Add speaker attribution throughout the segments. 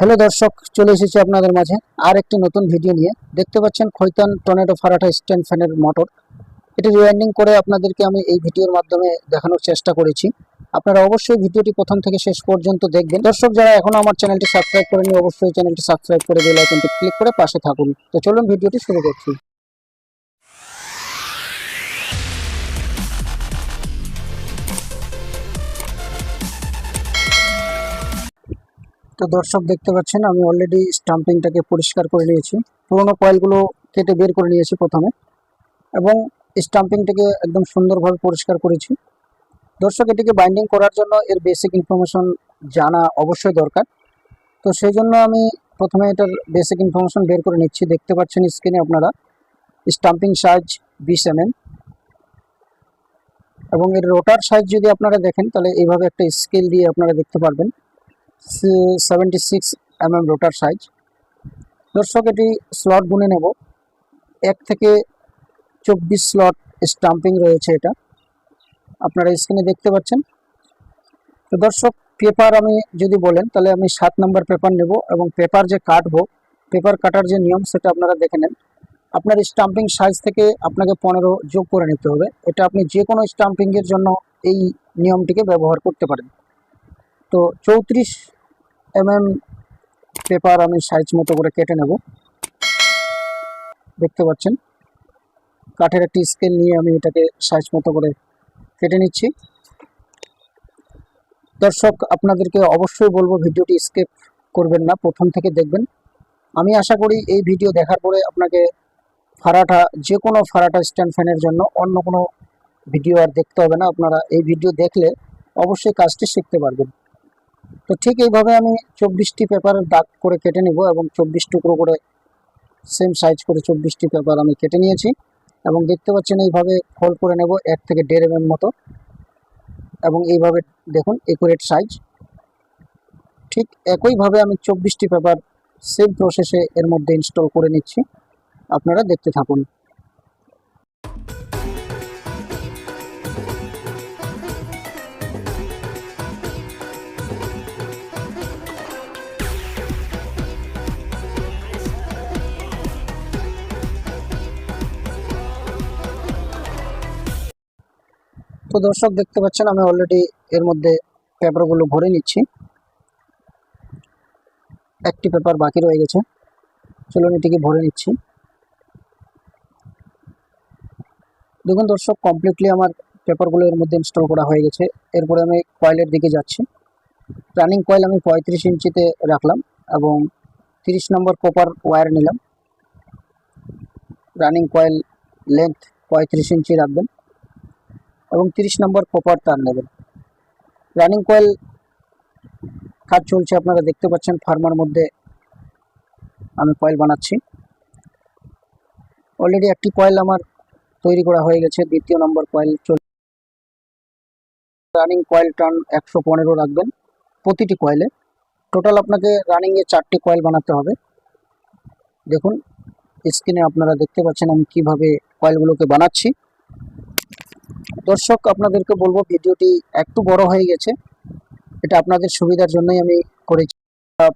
Speaker 1: Hello দর্শক, চলে এসেছি আপনাদের মাঝে আর একটি নতুন ভিডিও নিয়ে। দেখতে পাচ্ছেন খৈতান টর্নেডো ফারাটা স্ট্যান্ড ফ্যানের মোটর। এটি রিওয়াইন্ডিং করে আপনাদেরকে আমি এই ভিডিওর মাধ্যমে দেখানোর চেষ্টা করেছি। আপনারা অবশ্যই ভিডিওটি প্রথম থেকে শেষ পর্যন্ত দেখবেন। দর্শক, যারা এখনও আমার চ্যানেলটি সাবস্ক্রাইব করেনি অবশ্যই চ্যানেলটি সাবস্ক্রাইব করে বেল আইকনটি ক্লিক করে পাশে থাকুন। তো চলুন ভিডিওটি শুরু করছি। তো দর্শক দেখতে পাচ্ছেন, আমি অলরেডি স্টাম্পিংটাকে পরিষ্কার করে নিয়েছি। পুরোনো কয়েলগুলো কেটে বের করে নিয়েছি প্রথমে। এবং স্টাম্পিংটাকে একদম সুন্দরভাবে পরিষ্কার করেছি। দর্শক, এটিকে বাইন্ডিং করার জন্য এর বেসিক ইনফরমেশন জানা অবশ্যই দরকার। তো সেই জন্য আমি প্রথমে এটার বেসিক ইনফরমেশন বের করে নিচ্ছি। দেখতে পাচ্ছেন স্ক্রিনে আপনারা। স্টাম্পিং সাইজ বিশ এম এবং এর রোটার সাইজ যদি আপনারা দেখেন, তাহলে এইভাবে একটা স্কেল দিয়ে আপনারা দেখতে পারবেন। Seventy six M M rotor size দর্শক, এটি স্লট গুনে নেব। এক থেকে চব্বিশ স্লট স্টাম্পিং রয়েছে এটা। আপনারা স্ক্রিনে দেখতে পাচ্ছেন। তো দর্শক পেপার আমি যদি বলেন, তাহলে আমি সাত নম্বর পেপার নেব এবং পেপার যে কাটবো পেপার কাটার যে নিয়ম, সেটা আপনারা দেখে নেন। আপনার স্টাম্পিং সাইজ থেকে আপনাকে পনেরো যোগ করে নিতে হবে। এটা আপনি যে কোনো স্টাম্পিংয়ের জন্য এই নিয়মটিকে ব্যবহার করতে পারেন। তো চৌত্রিশ এমএম পেপার আমি সাইজ মতো করে কেটে নেব। দেখতে পাচ্ছেন? কাঠের একটি স্কেল নিয়ে আমি এটাকে সাইজ মতো করে কেটে নিচ্ছি। দর্শক, আপনাদেরকে অবশ্যই বলব ভিডিওটি স্কেপ করবেন না, প্রথম থেকে দেখবেন। আমি আশা করি এই ভিডিও দেখার পরে আপনাকে ফারাটা, যে কোনো ফারাটা স্ট্যান্ড ফ্যানের জন্য অন্য কোনো ভিডিও আর দেখতে হবে না। আপনারা এই ভিডিও দেখলে অবশ্যই কাজটি শিখতে পারবেন। তো ঠিক এইভাবে আমি চব্বিশটি পেপারের দাগ করে কেটে নিব এবং চব্বিশ টুকরো করে সেম সাইজ করে চব্বিশটি পেপার আমি কেটে নিয়েছি এবং দেখতে পাচ্ছেন এইভাবে ফোল্ড করে নেব এক থেকে দেড় এম মতো। এবং এইভাবে দেখুন একুরেট সাইজ ঠিক একইভাবে আমি চব্বিশটি পেপার সেম প্রসেসে এর মধ্যে ইনস্টল করে নিচ্ছি। আপনারা দেখতে থাকুন। তো দর্শক দেখতে পাচ্ছেন, আমি অলরেডি এর মধ্যে পেপারগুলো ভরে নিচ্ছি। একটি পেপার বাকি রয়ে গেছে। চলুন এটিকে ভরে নিচ্ছি। দেখুন দর্শক কমপ্লিটলি আমার পেপারগুলো এর মধ্যে ইনস্টল করা হয়ে গেছে। এরপরে আমি কয়েলের দিকে যাচ্ছি। রানিং কয়েল আমি পঁয়ত্রিশ ইঞ্চিতে রাখলাম এবং তিরিশ নম্বর কপার ওয়্যার নিলাম। রানিং কয়েল লেন্থ পঁয়ত্রিশ ইঞ্চি রাখবেন। এবং তিরিশ নম্বর কপার তার নেবেন। রানিং কয়েল কাজ চলছে, আপনারা দেখতে পাচ্ছেন ফার্মার মধ্যে আমি কয়েল বানাচ্ছি। অলরেডি একটি কয়েল আমার তৈরি করা হয়ে গেছে, দ্বিতীয় নম্বর কয়েল চল রানিং কয়েল টার্ন একশো পনেরো রাখবেন প্রতিটি কয়েলে। টোটাল আপনাকে রানিংয়ে চারটি কয়েল বানাতে হবে। দেখুন স্ক্রিনে আপনারা দেখতে পাচ্ছেন আমি কীভাবে কয়েলগুলোকে বানাচ্ছি। দর্শক, আপনাদেরকে বলব ভিডিওটি একটু বড় হয়ে গেছে। এটা আপনাদের সুবিধার জন্যই আমি করেছি।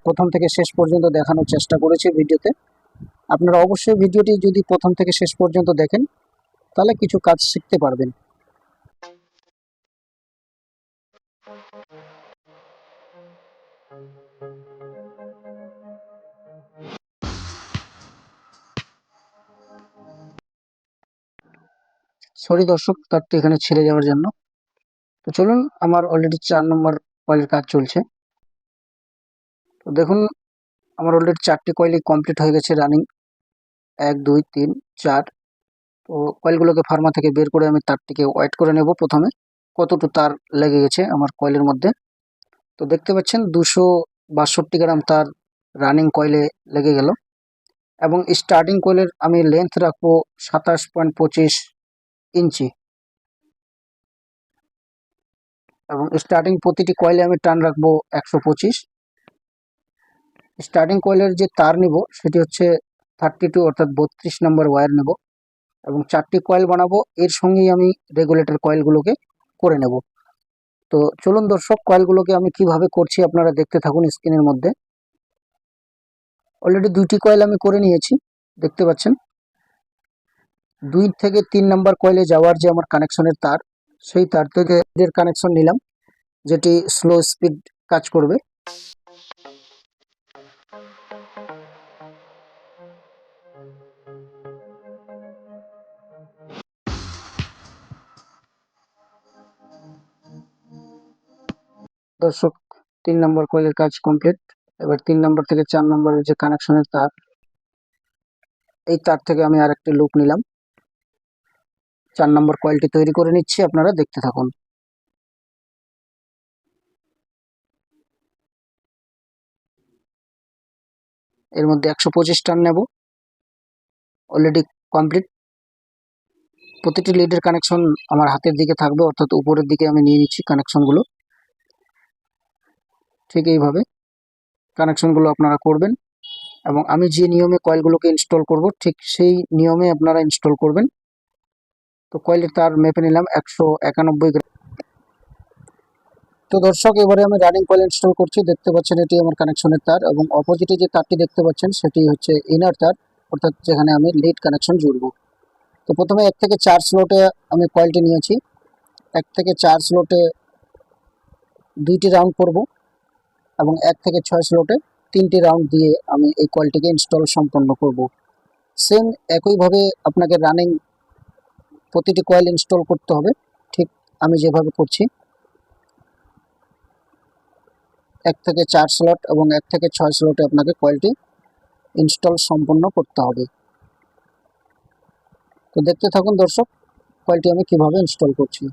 Speaker 1: প্রথম থেকে শেষ পর্যন্ত দেখানোর চেষ্টা করেছি ভিডিওতে। আপনারা অবশ্যই ভিডিওটি যদি প্রথম থেকে শেষ পর্যন্ত দেখেন, তাহলে কিছু কাজ শিখতে পারবেন। সরি দর্শক, তারটি এখানে ছেড়ে যাওয়ার জন্য। তো চলুন, আমার অলরেডি চার নম্বর কয়েলের কাজ চলছে। তো দেখুন, আমার অলরেডি চারটি কয়েলই কমপ্লিট হয়ে গেছে রানিং এক, দুই, তিন, চার। তো কয়েলগুলোকে ফার্মা থেকে বের করে আমি তারটিকে ওয়েট করে নেব প্রথমে। কতটুকু তার লেগে গেছে আমার কয়েলের মধ্যে? তো দেখতে পাচ্ছেন, দুশো বাষট্টি গ্রাম তার রানিং কয়েলে লেগে গেল। এবং স্টার্টিং কয়েলের আমি লেন্থ রাখব সাতাশ পয়েন্ট পঁচিশ ইঞ্চি। এবং স্টার্টিং প্রতিটি কয়েলে আমি টান রাখব একশো পঁচিশ। স্টার্টিং কয়েলের যে তার নিব, সেটি হচ্ছে থার্টি টু অর্থাৎ বত্রিশ নম্বর ওয়্যার নেব। এবং চারটি কয়েল বানাবো, এর সঙ্গেই আমি রেগুলেটর কয়েলগুলোকে করে নেব। তো চলুন দর্শক কয়েলগুলোকে আমি কীভাবে করছি আপনারা দেখতে থাকুন স্ক্রিনের মধ্যে। অলরেডি দুইটি কয়েল আমি করে নিয়েছি, দেখতে পাচ্ছেন? দুই থেকে তিন নাম্বার কয়েলে যাওয়ার যে আমার কানেকশনের তার, সেই তার থেকে এর কানেকশন নিলাম, যেটি স্লো স্পিড কাজ করবে। দর্শক, তিন নম্বর কয়েলের কাজ কমপ্লিট এবার তিন নম্বর থেকে চার নম্বরের যে কানেকশনের তার, এই তার থেকে আমি আর একটি লুপ নিলাম। চার নম্বর কয়েলটি তৈরি করে নিচ্ছি, আপনারা দেখতে থাকুন। এর মধ্যে একশো পঁচিশ টান নেব। অলরেডি কমপ্লিট প্রতিটি লিডের কানেকশন আমার হাতের দিকে থাকবে, অর্থাৎ উপরের দিকে আমি নিয়ে নিচ্ছি কানেকশনগুলো ঠিক এইভাবে কানেকশনগুলো আপনারা করবেন এবং আমি যে নিয়মে কয়েলগুলোকে ইনস্টল করব, ঠিক সেই নিয়মে আপনারা ইনস্টল করবেন। তো কয়েলের তার মেপে নিলাম একশো একানব্বই গ্রাম তো দর্শক, এবারে আমি রানিং কয়েল ইনস্টল করছি। দেখতে পাচ্ছেন, এটি আমার কানেকশনের তার এবং অপোজিটে যে তারটি দেখতে পাচ্ছেন, সেটি হচ্ছে ইনার তার, অর্থাৎ যেখানে আমি লিড কানেকশন জুড়ব। তো প্রথমে এক থেকে চার স্লোটে আমি কয়েলটি নিয়েছি। এক থেকে চার স্লোটে দুইটি রাউন্ড করব এবং এক থেকে ছয় স্লোটে তিনটি রাউন্ড দিয়ে আমি এই কয়েলটিকে ইনস্টল সম্পন্ন করব। সেম একইভাবে আপনাকে রানিং প্রতিটি কয়েল ইনস্টল করতে হবে। ঠিক আমি যেভাবে করছি। এক থেকে চার স্লট এবং এক থেকে ছয় স্লটে আপনাকে কয়েলটি ইনস্টল সম্পন্ন করতে হবে। তো দেখতে থাকুন দর্শক কয়েলটি আমি কীভাবে ইনস্টল করছি।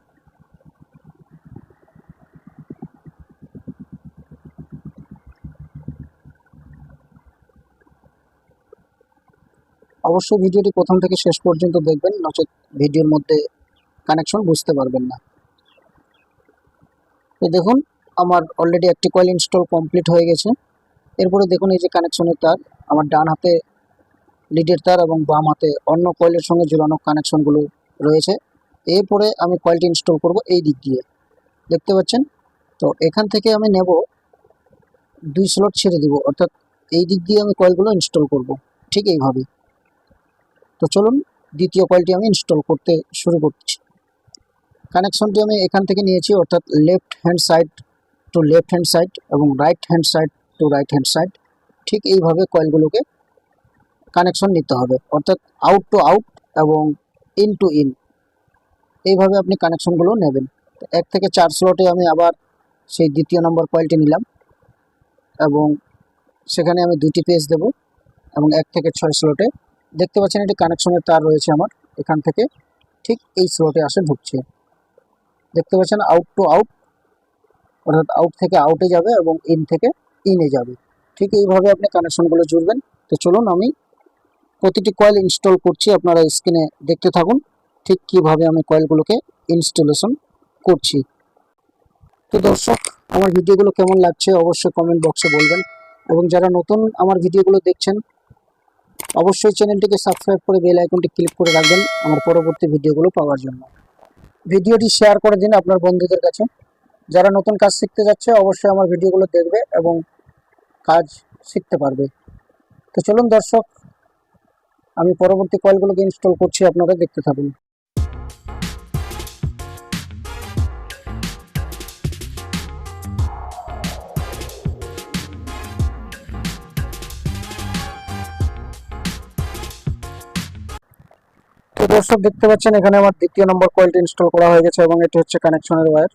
Speaker 1: অবশ্যই ভিডিওটি প্রথম থেকে শেষ পর্যন্ত দেখবেন, নচেত ভিডিওর মধ্যে কানেকশন বুঝতে পারবেন না। তো দেখুন, আমার অলরেডি একটি কয়েল ইনস্টল কমপ্লিট হয়ে গেছে। এরপরে দেখুন, এই যে কানেকশনের তার, আমার ডান হাতে লিডের তার এবং বাম হাতে অন্য কয়েলের সঙ্গে ঝুলানো কানেকশনগুলো রয়েছে। এরপরে আমি কয়েলটি ইনস্টল করব এই দিক দিয়ে। দেখতে পাচ্ছেন? তো এখান থেকে আমি নেব, দুই স্লট ছেড়ে দিব, অর্থাৎ এই দিক দিয়ে আমি কয়েলগুলো ইনস্টল করব, ঠিক এইভাবে তো চলুন দ্বিতীয় কয়েলটি আমি ইনস্টল করতে শুরু করছি। কানেকশনটি আমি এখান থেকে নিয়েছি, অর্থাৎ left hand side to left hand side এবং right hand side to right hand side ঠিক এইভাবে কয়েলগুলোকে কানেকশন নিতে হবে, অর্থাৎ আউট টু আউট এবং ইন টু ইন এইভাবে আপনি কানেকশনগুলো নেবেন। এক থেকে চার স্লটে আমি আবার সেই দ্বিতীয় নম্বর কয়েলটি নিলাম এবং সেখানে আমি দুটি পেজ দেব এবং এক থেকে ছয় স্লটে দেখতে পাচ্ছেন এটি কানেকশনের তার রয়েছে আমার এখান থেকে। ঠিক এই স্লটে আসে ঢুকছে। দেখতে পাচ্ছেন আউট টু আউট অর্থাৎ আউট থেকে আউটে যাবে এবং ইন থেকে ইনে যাবে। ঠিক এইভাবে আপনি কানেকশনগুলো জুড়বেন। তো চলুন আমি প্রতিটি কয়েল ইনস্টল করছি, আপনারা স্ক্রিনে দেখতে থাকুন ঠিক কীভাবে আমি কয়েলগুলোকে ইনস্টলেশন করছি। তো দর্শক, আমার ভিডিওগুলো কেমন লাগছে অবশ্যই কমেন্ট বক্সে বলবেন। এবং যারা নতুন আমার ভিডিওগুলো দেখছেন অবশ্যই চ্যানেলটিকে সাবস্ক্রাইব করে বেল আইকনটি ক্লিক করে রাখবেন আমার পরবর্তী ভিডিওগুলো পাওয়ার জন্য। ভিডিওটি শেয়ার করে দিন আপনার বন্ধুদের কাছে। যারা নতুন কাজ শিখতে যাচ্ছে, অবশ্যই আমার ভিডিওগুলো দেখবে এবং কাজ শিখতে পারবে। তো চলুন দর্শক, আমি পরবর্তী কয়েলগুলোকে ইনস্টল করছি, আপনারা দেখতে থাকুন। দর্শক দেখতে পাচ্ছেন, এখানে আমার দ্বিতীয় নম্বর কয়েলটি ইনস্টল করা হয়ে গেছে এবং এটি হচ্ছে কানেকশনের ওয়্যার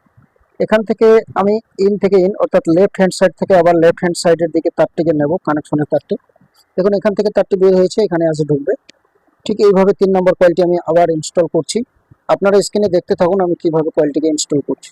Speaker 1: এখান থেকে আমি ইন থেকে ইন অর্থাৎ লেফট হ্যান্ড সাইড থেকে আবার লেফট হ্যান্ড সাইডের দিকে তারটিকে নেব কানেকশনের তারটি। দেখুন, এখান থেকে তারটি বের হয়েছে, এখানে আসে ঢুকবে। ঠিক এইভাবে তিন নম্বর কয়েলটি আমি আবার ইনস্টল করছি। আপনারা স্ক্রিনে দেখতে থাকুন আমি কীভাবে কয়েলটিকে ইনস্টল করছি।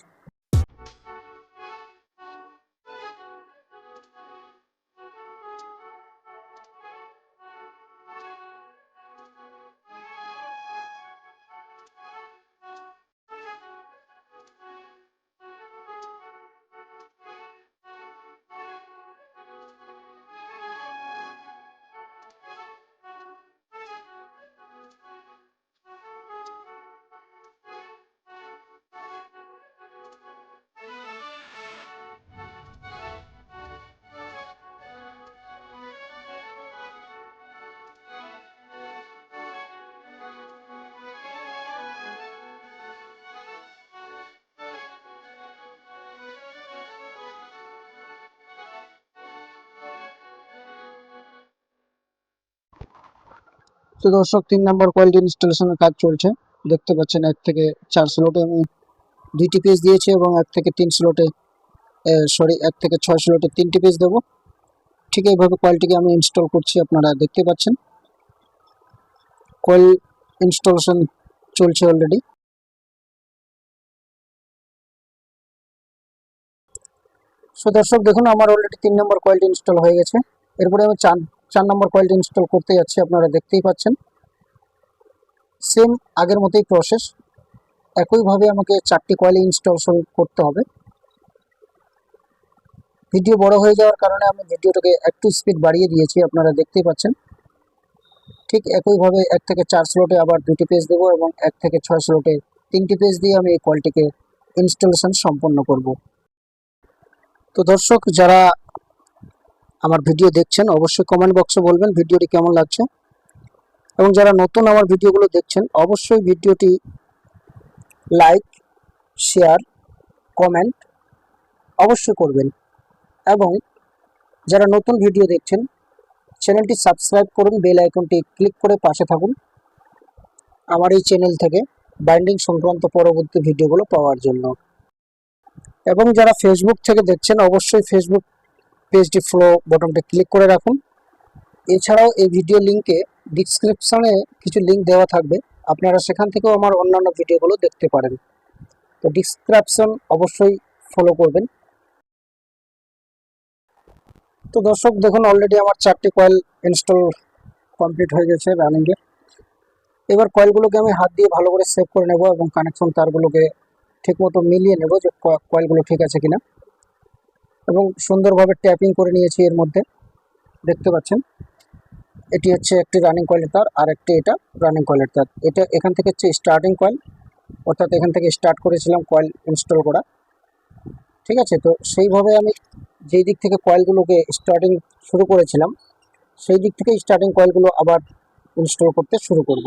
Speaker 1: তো দর্শক, তিন নম্বর কোয়ালিটি ইনস্টলেশনের কাজ চলছে। দেখতে পাচ্ছেন, এক থেকে চার স্লোটে আমি দুইটি পিস দিয়েছি এবং এক থেকে তিন স্লোটে সরি এক থেকে ছয় স্লটে তিনটি পিস দেবো। ঠিক এইভাবে কোয়ালিটিকে আমি ইনস্টল করছি, আপনারা দেখতে পাচ্ছেন। কয়েল ইনস্টলেশন চলছে অলরেডি সো দর্শক, দেখুন, আমার অলরেডি তিন নম্বর কোয়ালিটি ইনস্টল হয়ে গেছে। এরপরে আমি চার চার নম্বর কোয়ালিটি ইনস্টল করতে যাচ্ছি, আপনারা দেখতেই পাচ্ছেন। সেম আগের মতোই প্রসেস একইভাবে আমাকে চারটি কয়েল ইনস্টলেশন করতে হবে। ভিডিও বড় হয়ে যাওয়ার কারণে আমি ভিডিওটাকে একটু স্পিড বাড়িয়ে দিয়েছি, আপনারা দেখতেই পাচ্ছেন। ঠিক একইভাবে এক থেকে চার স্লটে আবার দুটি পেজ দেবো এবং এক থেকে ছয় স্লটে তিনটি পেজ দিয়ে আমি এই কলটিকে ইনস্টলেশন সম্পন্ন করব। তো দর্শক, যারা আমার ভিডিও দেখছেন, অবশ্যই কমেন্ট বক্সে বলবেন ভিডিওটি কেমন লাগছে। এবং যারা নতুন আমার ভিডিওগুলো দেখছেন, অবশ্যই ভিডিওটি লাইক শেয়ার কমেন্ট অবশ্যই করবেন। এবং যারা নতুন ভিডিও দেখছেন চ্যানেলটি সাবস্ক্রাইব করুন বেল আইকনটি ক্লিক করে পাশে থাকুন। আমার এই চ্যানেল থেকে বাইন্ডিং সংক্রান্ত পরবর্তী ভিডিওগুলো পাওয়ার জন্য। এবং যারা ফেসবুক থেকে দেখছেন, অবশ্যই ফেসবুক পেজটি ফ্লো বটনটি ক্লিক করে রাখুন। এছাড়াও এই ভিডিও লিঙ্কে ডিসক্রিপশানে কিছু লিঙ্ক দেওয়া থাকবে। আপনারা সেখান থেকেও আমার অন্যান্য ভিডিওগুলো দেখতে পারেন। তো ডিসক্রিপশন অবশ্যই ফলো করবেন। তো দর্শক, দেখুন অলরেডি আমার চারটি কয়েল ইনস্টল কমপ্লিট হয়ে গেছে রানিংয়ে এবার কয়েলগুলোকে আমি হাত দিয়ে ভালো করে সেভ করে নেব এবং কানেকশন তারগুলোকে ঠিকমতো মিলিয়ে নেব যে কয়েলগুলো ঠিক আছে কিনা। এবং সুন্দরভাবে ট্যাপিং করে নিয়েছি এর মধ্যে। দেখতে পাচ্ছেন? এটি হচ্ছে একটি রানিং কয়েলের তার, আর একটি এটা রানিং কয়েলের তার। এটা এখান থেকে হচ্ছে স্টার্টিং কয়েল অর্থাৎ এখান থেকে স্টার্ট করেছিলাম কয়েল ইনস্টল করা। ঠিক আছে? তো সেইভাবে আমি যেই দিক থেকে কয়েলগুলোকে স্টার্টিং শুরু করেছিলাম, সেই দিক থেকে স্টার্টিং কয়েলগুলো আবার ইনস্টল করতে শুরু করব।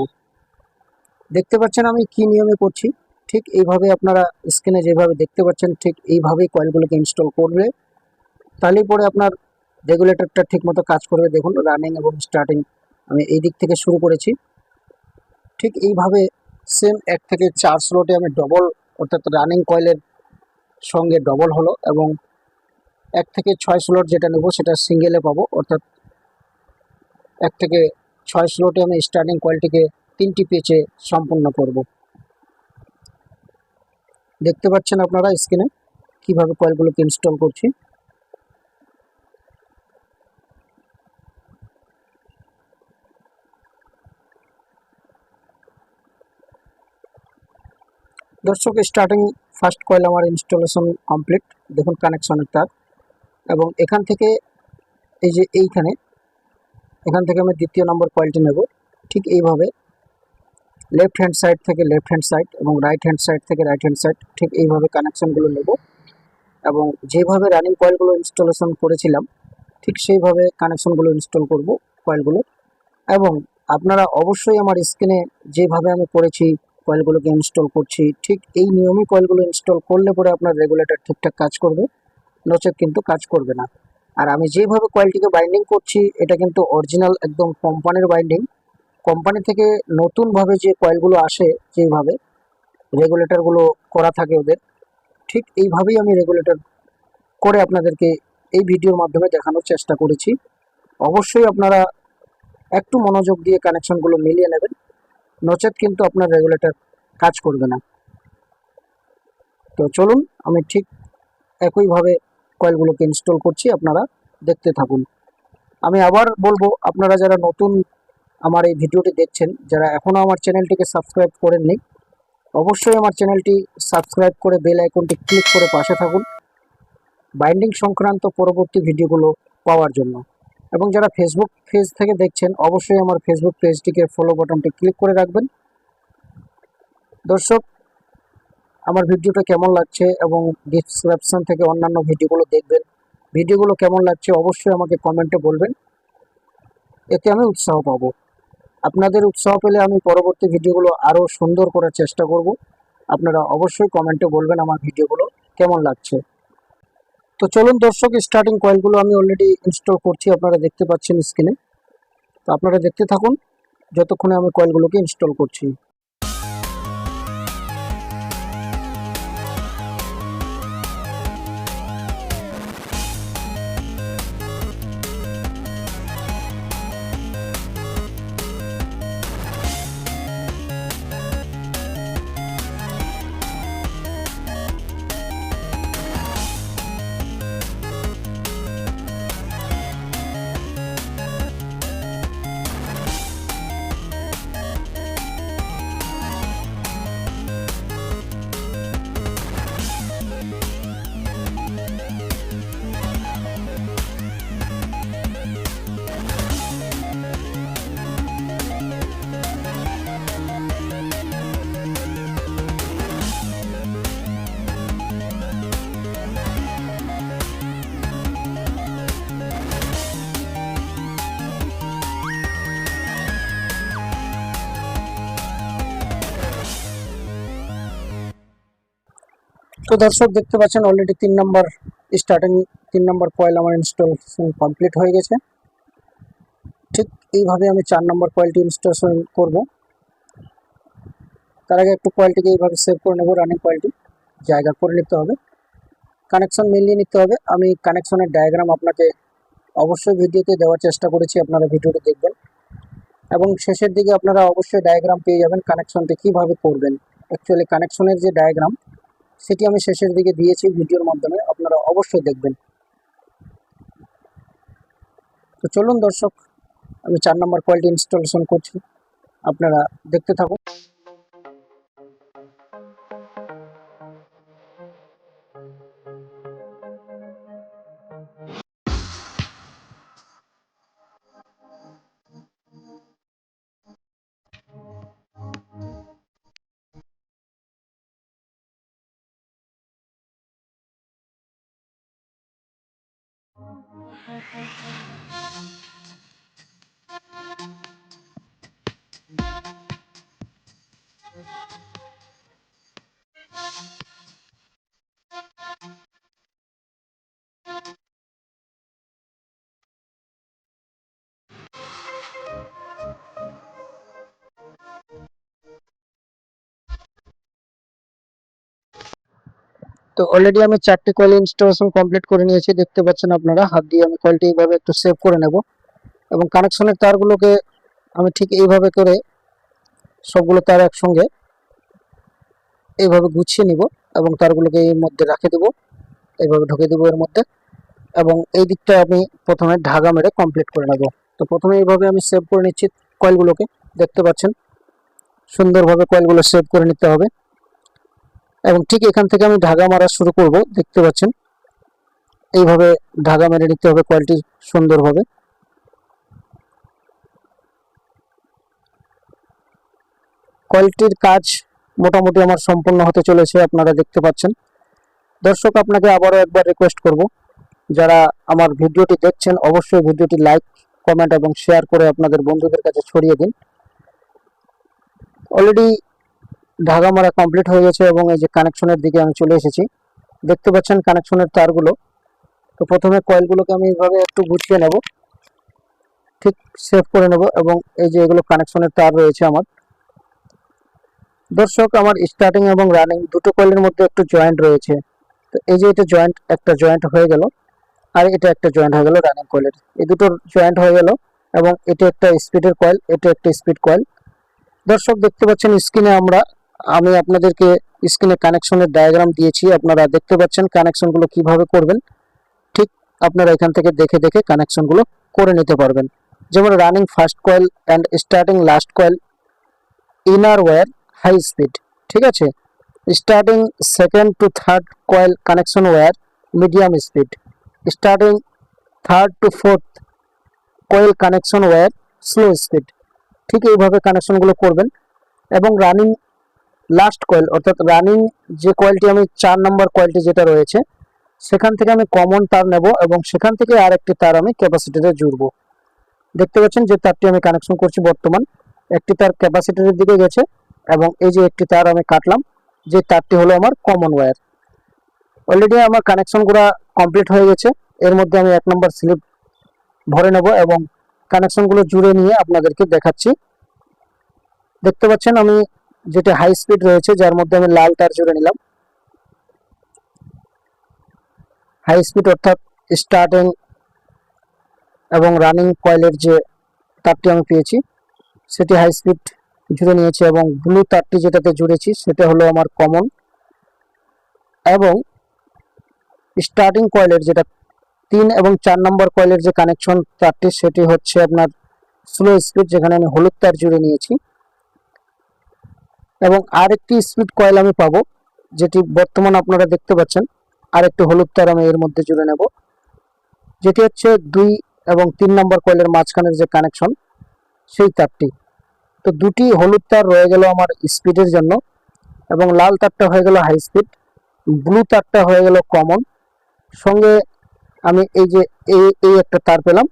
Speaker 1: দেখতে পাচ্ছেন আমি কি নিয়মে করছি? ঠিক এইভাবে আপনারা স্ক্রিনে যেভাবে দেখতে পাচ্ছেন, ঠিক এইভাবেই কয়েলগুলোকে ইনস্টল করবে। তাহলেই পরে আপনার রেগুলেটরটা ঠিকমতো কাজ করবে। দেখুন রানিং এবং স্টার্টিং আমি এই দিক থেকে শুরু করেছি। ঠিক এইভাবে সেম এক থেকে চার স্লোটে আমি ডবল অর্থাৎ রানিং কয়েলের সঙ্গে ডবল হলো এবং এক থেকে ছয় স্লট যেটা নেব সেটা সিঙ্গেলে পাবো, অর্থাৎ এক থেকে ছয় স্লোটে আমি স্টার্টিং কয়েলটিকে তিনটি পেচে সম্পূর্ণ করব। দেখতে পাচ্ছেন আপনারা স্ক্রিনে কীভাবে কয়েলগুলোকে ইনস্টল করছি। দর্শক স্টার্টিং ফার্স্ট কয়েল আমার ইনস্টলেশন কমপ্লিট দেখুন কানেকশনের তার এবং এখান থেকে এই যে এইখানে, এখান থেকে আমি দ্বিতীয় নম্বর কয়েলটি নেব। ঠিক এইভাবে। লেফট হ্যান্ড সাইড থেকে লেফট হ্যান্ড সাইড এবং রাইট হ্যান্ড সাইড থেকে রাইট হ্যান্ড সাইড ঠিক এইভাবে কানেকশনগুলো নেব। এবং যেভাবে রানিং কয়েলগুলো ইনস্টলেশন করেছিলাম, ঠিক সেইভাবে কানেকশনগুলো ইনস্টল করব কয়েলগুলো এবং আপনারা অবশ্যই আমার স্ক্রিনে যেভাবে আমি করেছি কয়েলগুলোকে ইনস্টল করছি। ঠিক এই নিয়মই কয়েলগুলো ইনস্টল করলে পরে আপনার রেগুলেটর ঠিকঠাক কাজ করবে নচেত কিন্তু কাজ করবে না। আর আমি যেভাবে কয়েলটিকে বাইন্ডিং করছি, এটা কিন্তু অরিজিনাল একদম কোম্পানির বাইন্ডিং কোম্পানি থেকে নতুনভাবে যে কয়েলগুলো আসে যেভাবে রেগুলেটরগুলো করা থাকে ওদের, ঠিক এইভাবেই আমি রেগুলেটর করে আপনাদেরকে এই ভিডিওর মাধ্যমে দেখানোর চেষ্টা করেছি। অবশ্যই আপনারা একটু মনোযোগ দিয়ে কানেকশনগুলো মিলিয়ে নেবেন। নচেত কিন্তু আপনার রেগুলেটর কাজ করবে না। তো চলুন, আমি ঠিক একইভাবে কয়েলগুলোকে ইনস্টল করছি, আপনারা দেখতে থাকুন। আমি আবার বলব, আপনারা যারা নতুন আমার এই ভিডিওটি দেখছেন, যারা এখনও আমার চ্যানেলটিকে সাবস্ক্রাইব করেননি, অবশ্যই আমার চ্যানেলটি সাবস্ক্রাইব করে বেল আইকনটি ক্লিক করে পাশে থাকুন। বাইন্ডিং সংক্রান্ত পরবর্তী ভিডিওগুলো পাওয়ার জন্য। এবং যারা ফেসবুক পেজ থেকে দেখছেন, অবশ্যই আমার ফেসবুক পেজটিকে ফলো বাটনটি ক্লিক করে রাখবেন। দর্শক, আমার ভিডিওটা কেমন লাগছে এবং ডিসক্রিপশন থেকে অন্যান্য ভিডিওগুলো দেখবেন, ভিডিওগুলো কেমন লাগছে অবশ্যই আমাকে কমেন্টে বলবেন। এতে আমি উৎসাহ পাবো। আপনাদের উৎসাহ পেলে আমি পরবর্তী ভিডিওগুলো আরও সুন্দর করার চেষ্টা করব। আপনারা অবশ্যই কমেন্টে বলবেন আমার ভিডিওগুলো কেমন লাগছে। তো চলুন দর্শক স্টার্টিং কয়েলগুলো আমি অলরেডি ইনস্টল করছি, আপনারা দেখতে পাচ্ছেন স্ক্রিনে তো আপনারা দেখতে থাকুন, যতক্ষণে আমি কয়েলগুলোকে ইনস্টল করছি। তো দর্শক, দেখতে পাচ্ছেন অলরেডি তিন নম্বর স্টার্টিং তিন নম্বর কয়েল আমার ইনস্টলেশন কমপ্লিট হয়ে গেছে। ঠিক এইভাবে আমি চার নম্বর কয়েলটি ইনস্টলেশন করব। তার আগে একটু কয়েলটিকে এইভাবে সেভ করে নেব রানিং কয়েলটি জায়গা করে নিতে হবে। কানেকশন মিলিয়ে নিতে হবে। আমি কানেকশনের ডায়াগ্রাম আপনাকে অবশ্যই ভিডিওতে দেওয়ার চেষ্টা করেছি, আপনারা ভিডিওটি দেখবেন। এবং শেষের দিকে আপনারা অবশ্যই ডায়াগ্রাম পেয়ে যাবেন কানেকশনটি কীভাবে করবেন। অ্যাকচুয়ালি কানেকশনের যে ডায়াগ্রাম সেটি আমি শেষের দিকে দিয়েছি ভিডিওর মাধ্যমে, আপনারা অবশ্যই দেখবেন। তো চলুন দর্শক, আমি চার নম্বর কোয়ালিটি ইনস্টলেশন করছি। আপনারা দেখতে থাকুন। Okay. তো অলরেডি আমি চারটি কয়েল ইনস্টলেশন কমপ্লিট করে নিয়েছি। দেখতে পাচ্ছেন আপনারা, হাত দিয়ে আমি কয়েলটি এইভাবে একটু সেভ করে নেব। এবং কানেকশনের তারগুলোকে আমি ঠিক এইভাবে করে সবগুলো তার একসঙ্গে এইভাবে গুছিয়ে নিব এবং তারগুলোকে এর মধ্যে রাখে দেব। এইভাবে ঢুকে দেবো এর মধ্যে। এবং এই দিকটা আমি প্রথমে ঢাকা মেরে কমপ্লিট করে নেব। তো প্রথমে এইভাবে আমি সেভ করে নিচ্ছি কয়েলগুলোকে দেখতে পাচ্ছেন? সুন্দরভাবে কয়েলগুলো সেভ করে নিতে হবে। এবং ঠিক এখান থেকে আমি ঢাকা মারা শুরু করব, দেখতে পাচ্ছেন। এইভাবে ঢাকা মেরে নিতে হবে, কয়েলটি সুন্দরভাবে। কয়েলটির কাজ মোটামুটি আমার সম্পূর্ণ হতে চলেছে, আপনারা দেখতে পাচ্ছেন। দর্শক, আপনাকে আবারও একবার রিকোয়েস্ট করব, যারা আমার ভিডিওটি দেখছেন, অবশ্যই ভিডিওটি লাইক কমেন্ট এবং শেয়ার করে আপনাদের বন্ধুদের কাছে ছড়িয়ে দিন। অলরেডি ঢাকা মারা কমপ্লিট হয়ে গেছে এবং এই যে কানেকশনের দিকে আমি চলে এসেছি। দেখতে পাচ্ছেন কানেকশনের তারগুলো। তো প্রথমে কয়েলগুলোকে আমি এইভাবে একটু গুছিয়ে নেব। ঠিক সেভ করে নেব এবং এই যে এগুলো কানেকশনের তার রয়েছে আমার। দর্শক, আমার স্টার্টিং এবং রানিং দুটো কয়েলের মধ্যে একটু জয়েন্ট রয়েছে। তো এই যে এটা জয়েন্ট একটা জয়েন্ট হয়ে গেল আর এটা একটা জয়েন্ট হয়ে গেল রানিং কয়েলের এই দুটো জয়েন্ট হয়ে গেল এবং এটা একটা স্পিডের কয়েল এটা একটা স্পিড কয়েল দর্শক, দেখতে পাচ্ছেন স্ক্রিনে আমরা আমি আপনাদেরকে স্ক্রিনে কানেকশনের ডায়াগ্রাম দিয়েছি, আপনারা দেখতে পাচ্ছেন কানেকশনগুলো কীভাবে করবেন। ঠিক আপনারা এখান থেকে দেখে দেখে কানেকশনগুলো করে নিতে পারবেন। যেমন running first coil and starting last coil inner wire high speed ঠিক আছে? Starting second to third coil connection wire medium speed starting third to fourth coil connection wire slow speed ঠিক এইভাবে কানেকশনগুলো করবেন। এবং রানিং লাস্ট কয়েল অর্থাৎ running যে কয়েলটি আমি চার নম্বর কয়েলটি যেটা রয়েছে, সেখান থেকে আমি কমন তার নেব এবং সেখান থেকে আর একটি তার আমি ক্যাপাসিটিতে জুড়বো। দেখতে পাচ্ছেন যে তারটি আমি কানেকশন করছি বর্তমান। একটি তার ক্যাপাসিটির দিকে গেছে এবং এই যে একটি তার আমি কাটলাম, যে তারটি হলো আমার কমন ওয়্যার অলরেডি আমার কানেকশনগুলো কমপ্লিট হয়ে গেছে। এর মধ্যে আমি এক নম্বর স্লিপ ভরে নেব এবং কানেকশনগুলো জুড়ে নিয়ে আপনাদেরকে দেখাচ্ছি। দেখতে পাচ্ছেন আমি যেটা হাই স্পিড রয়েছে, যার মধ্যে আমি লাল তার জুড়ে নিলাম। হাই স্পিড অর্থাৎ স্টার্টিং এবং রানিং কয়েলের যে তারটি আমি পেয়েছি, সেটি হাই স্পিড জুড়ে নিয়েছি এবং ব্লু তারটি যেটাতে জুড়েছি, সেটা হলো আমার কমন এবং স্টার্টিং কয়েলের যেটা তিন এবং চার নম্বর কয়েলের যে কানেকশন তারটি, সেটি হচ্ছে আপনার স্লো স্পিড যেখানে আমি হলুদ তার জুড়ে নিয়েছি। এবং আরেকটি স্পিড কয়েল আমি পাবো, যেটি বর্তমান আপনারা দেখতে পাচ্ছেন। আরেকটি হলুদ তার আমি এর মধ্যে জুড়ে নেব। যেটি হচ্ছে দুই এবং তিন নম্বর কয়েলের মাঝখানের যে কানেকশন সেই তারটি। তো দুটি হলুদ তার রয়ে গেল আমার স্পিডের জন্য এবং লাল তারটা হয়ে গেল হাই স্পিড ব্লু তারটা হয়ে গেল কমন সঙ্গে আমি এই যে এই এই একটা তার পেলাম,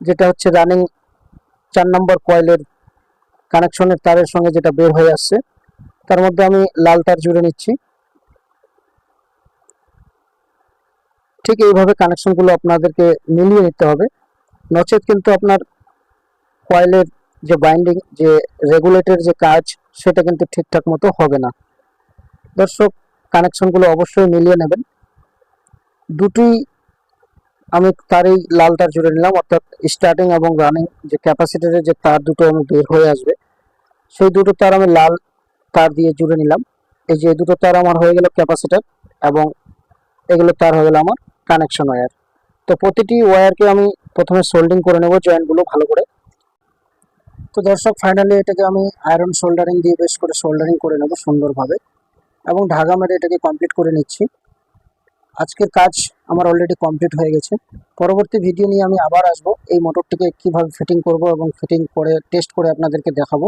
Speaker 1: যেটা হচ্ছে রানিং চার নম্বর কয়েলের কানেকশনের তারের সঙ্গে যেটা বের হয়ে আসছে, তার মধ্যে আমি লাল তার জুড়ে নিচ্ছি। ঠিক এইভাবে কানেকশনগুলো আপনাদেরকে মিলিয়ে নিতে হবে। নচেত কিন্তু আপনার কয়েলের যে বাইন্ডিং যে রেগুলেটর যে কাজ, সেটা কিন্তু ঠিকঠাক মতো হবে না। দর্শক কানেকশনগুলো অবশ্যই মিলিয়ে নেবেন। দুটি আমি তারই লাল তার জুড়ে নিলাম, অর্থাৎ স্টার্টিং এবং রানিং যে ক্যাপাসিটারের যে তার দুটো আমি বের হয়ে আসবে, সেই দুটো তার আমি লাল তার দিয়ে জুড়ে নিলাম। এই যে দুটো তার আমার হয়ে গেল ক্যাপাসিটার এবং এগুলো তার হয়ে গেল আমার কানেকশন ওয়্যার তো প্রতিটি ওয়্যারকে আমি প্রথমে সোল্ডিং করে নেব জয়েন্টগুলো ভালো করে। তো দর্শক ফাইনালি এটাকে আমি আয়রন সোল্ডারিং দিয়ে বেশ করে সোল্ডারিং করে নেব সুন্দরভাবে এবং ঢাকা মেরে এটাকে কমপ্লিট করে নিচ্ছি। আজকের কাজ আমার অলরেডি কমপ্লিট হয়ে গেছে। পরবর্তী ভিডিও নিয়ে আমি আবার আসব। এই মোটরটিকে কীভাবে ফিটিং করব এবং ফিটিং করে টেস্ট করে আপনাদেরকে দেখাবো।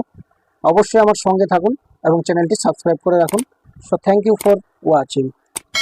Speaker 1: অবশ্যই আমার সঙ্গে থাকুন এবং চ্যানেলটি সাবস্ক্রাইব করে রাখুন। So thank you for watching